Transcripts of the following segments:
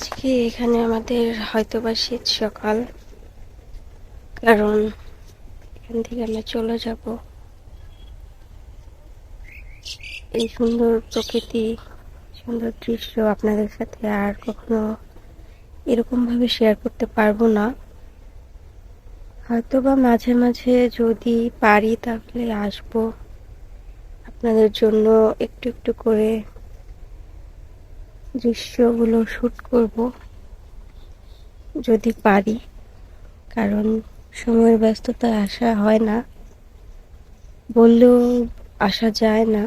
আজকে এখানে আমাদের হয়তো বা শীত সকাল, কারণ এখান থেকে আমরা চলে যাব। এই সুন্দর প্রকৃতি, সুন্দর দৃশ্য আপনাদের সাথে আর কখনো এরকম ভাবে শেয়ার করতে পারব না। হয়তো বা মাঝে মাঝে যদি পারি তাহলে আসব। আপনাদের জন্য একটু একটু করে দৃশ্যগুলো শ্যুট করব যদি পারি, কারণ সময়ের ব্যস্ততায় আসা হয় না। বললেও আসা যায় না।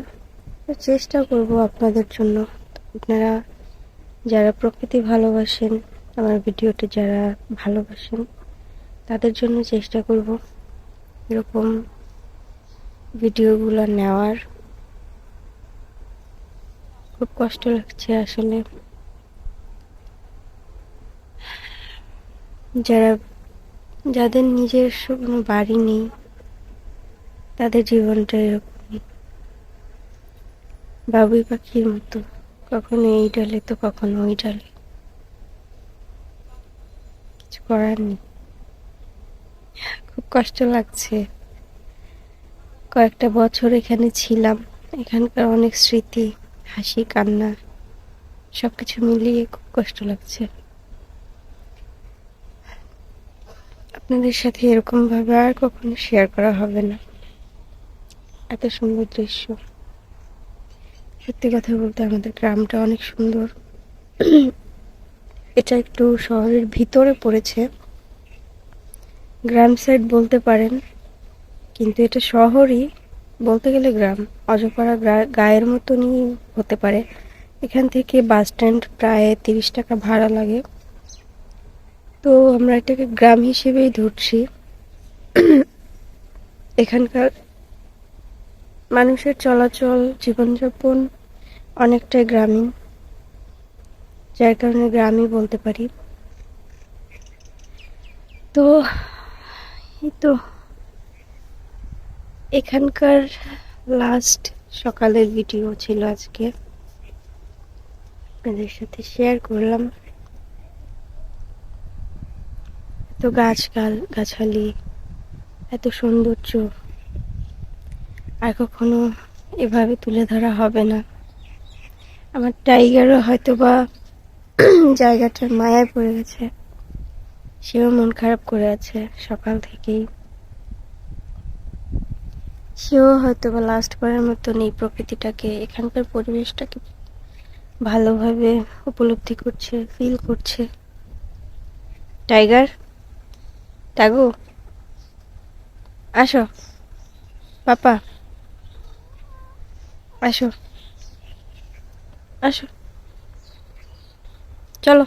চেষ্টা করব আপনাদের জন্য। আপনারা যারা প্রকৃতি ভালোবাসেন, আমার ভিডিওটি যারা ভালোবাসেন, তাদের জন্য চেষ্টা করব এরকম ভিডিওগুলো নেওয়ার। খুব কষ্ট লাগছে আসলে। যারা, যাদের নিজস্ব কোনো বাড়ি নেই, তাদের জীবনটা এরকম বাবুই পাখির মতো, কখনো এই ডালে তো কখনো ওই ডালে। কিছু করার নেই। খুব কষ্ট লাগছে। কয়েকটা বছর এখানে ছিলাম, এখানকার অনেক স্মৃতি। হাসি, কান্না, সবকিছু মিলিয়ে খুব কষ্ট লাগছে। আপনাদের সাথে এরকম ভাবে আর কখনো শেয়ার করা হবে না। এত সুন্দর দৃশ্য। সত্যি কথা বলতে আমাদের গ্রামটা অনেক সুন্দর। এটা একটু শহরের ভিতরে পড়েছে। গ্রাম সাইড বলতে পারেন, কিন্তু এটা শহরই বলতে গেলে গ্রাম। অজপাড়া গায়ের মতনই হতে পারে। এখান থেকে বাস স্ট্যান্ড প্রায় তিরিশ টাকা ভাড়া লাগে। তো আমরা এটাকে গ্রাম হিসেবেই ধরছি। এখানকার মানুষের চলাচল, জীবনযাপন অনেকটাই গ্রামীণ। যার কারণে গ্রামই বলতে পারি। তো, এই তো। এখানকার লাস্ট সকালের ভিডিও ছিল আজকে। আপনাদের সাথে শেয়ার করলাম। এত গাছগাল গাছালি, এত সৌন্দর্য। আর কখনো এভাবে তুলে ধরা হবে না। আমার টাইগারও হয়তো বা জায়গাটার মায়ায় পড়ে গেছে। সেও মন খারাপ করে আছে সকাল থেকেই। সেও হয়তো বা লাস্ট বারের মতন এই প্রকৃতিটাকে, এখানকার পরিবেশটাকে ভালোভাবে উপলব্ধি করছে ফিল করছে। টাইগার টাগু আসো পাপা আসো আসো চলো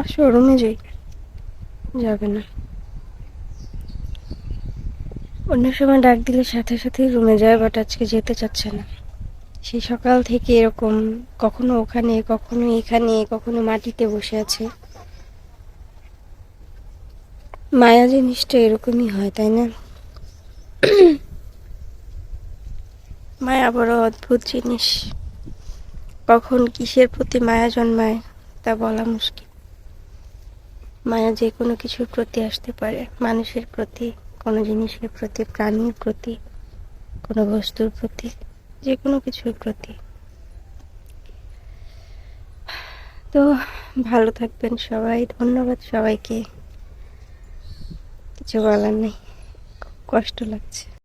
আসো রুমে যাই যাবে না অন্য সময় ডাক দিলে সাথে সাথেই রুমে যায় বাট আজকে যেতে চাচ্ছে না। সেই সকাল থেকে এরকম কখনো ওখানে, কখনো এখানে, কখনো মাটিতে বসে আছে। মায়া জিনিসটা এরকমই হয়, তাই না? মায়া বড় অদ্ভুত জিনিস। কখন কিসের প্রতি মায়া জন্মায়, তা বলা মুশকিল। মায়া যে কোনো কিছুর প্রতি আসতে পারে, মানুষের প্রতি। কোনো জিনিসের প্রতি, প্রাণীর প্রতি, কোনো বস্তুর প্রতি যে কোনো কিছুর প্রতি। তো ভালো থাকবেন সবাই, ধন্যবাদ সবাইকে। কিছু বলার নেই, খুব কষ্ট লাগছে।